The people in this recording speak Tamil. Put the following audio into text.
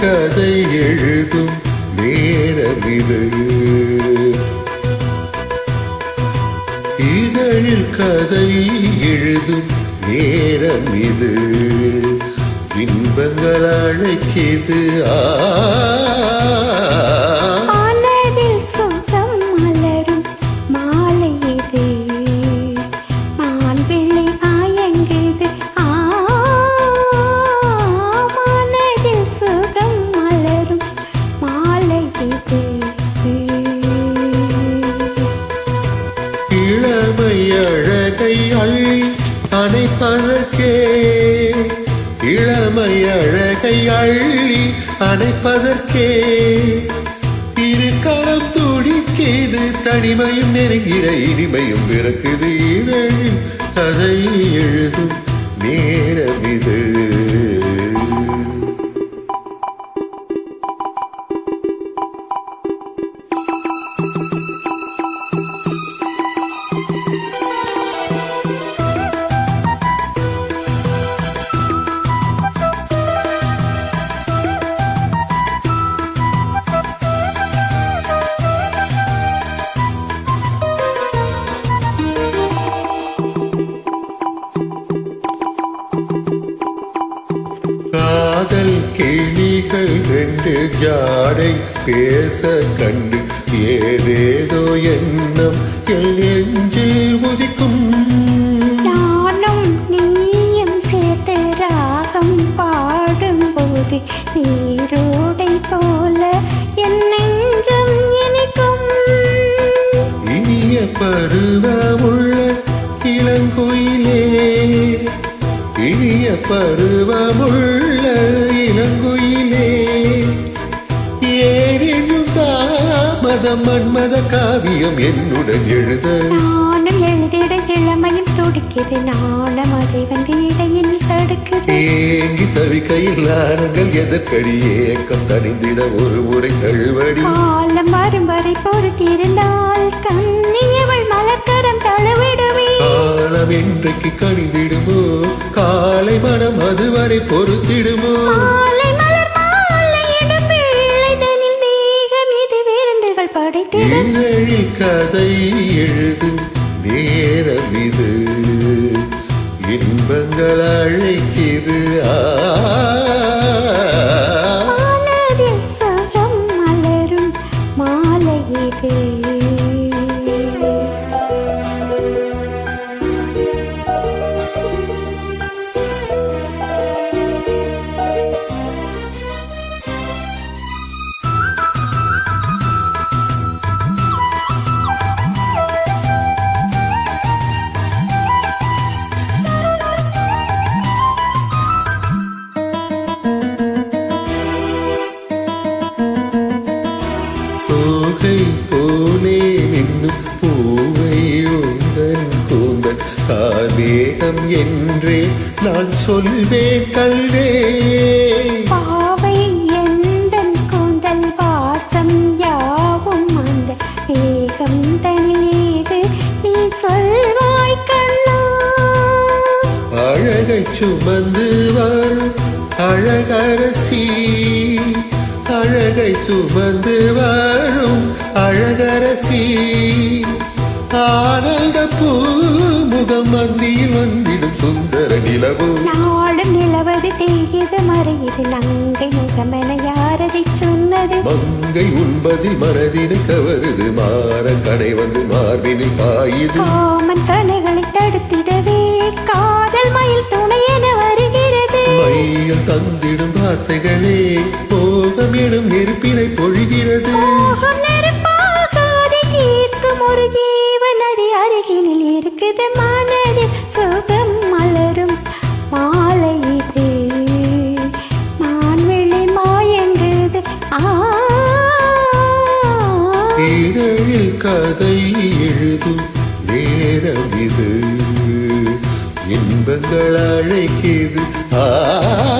கதை எழுதும் நேரம் இது. இதழில் கதை எழுதும் நேரம் இது. இன்பங்கள் அழைக்கிது ஆ. அள்ளி அணைப்பதற்கே. இளமை அழகை அள்ளி அணைப்பதற்கே. இரு கரம் துடிக்கிது தனிமையும் நெருங்கிட இனிமையும் பிறக்குது. இதழில் கதை எழுதும் நேரம் இது. காதல் கிளிகள் ரெண்டு ஜாடை பேச கண்டு ஏதேதோ எண்ணம் என் நெஞ்சில் உதிக்கும். நானும் நீயும் சேர்த்து ராகம் பாடும்போது நீரோடை போல என் நெஞ்சம் இனிக்கும். இனிய பருவமுள்ள இளங்குயிலே இனிய பருவமுள்ள இளங்குயிலே ஏனெனும் தாமதம் மன்மத காவியம் என்னுடன் எழுத. நானும் எழுதிட இளமையும் துடிக்குது. நாணம் அதை வந்து இடையில் தடுக்குது. ஏங்கி தவிக்கையில் நாணங்கள் எதற்கடி? ஏக்கம் தனிந்திட ஒரு முறை தழுவடி. காலம் வரும் வரை பொறுத்திருந்தால் கண்ணியவள் மலர்கரம் தழுவிடுவே காலம் இன்றைக்கு கணிந்திடுமோ காலை மனம் அதுவரை பொறுத்திடுமோ? விருந்துகள் கதை எழுது நேரம் இது இன்பங்கள் அழைக்கிது ஆ. நின்னும் பூவை உந்தன் கூந்தல் காமேகம் என்றே நான் சொல்வேன் கல்வே. பாவை எந்தன் கூந்தல் வாசம் யாவும் அந்த ஏகம் தனிலேது நீ சொல்வாய் கண்ணா. அழகை சுமந்து வரும் அழகரசி. அழகை சுமந்து வரும் அழகரசி. ஆனந்த பூமுகம் மந்தியில் வந்திடும் சுந்தர நிலவு. நாளும் நிலவது தேய்கிறது மறையுது நங்கை முகமென யாரதை சொன்னது? மங்கை உண்பதில் மனதினை கவருது மாற கடை வந்து மார்பினில் பாயுது. காமன் கலைகளை தடுத்திடவே காதல் மயில் துணை என வருகிறது. மையில் தந்திடும் வார்த்தைகளே போகம் எனும் நெருப்பினை பொழிகிறது அருகினில் இருக்குது மனதில் சுகம் மலரும் மாலை இது. நான் விழி மாயங்குது. ஆ. இதழில் கதை எழுதும் நேரம் இது. இன்பங்கள் அழைக்கிது. ஆ,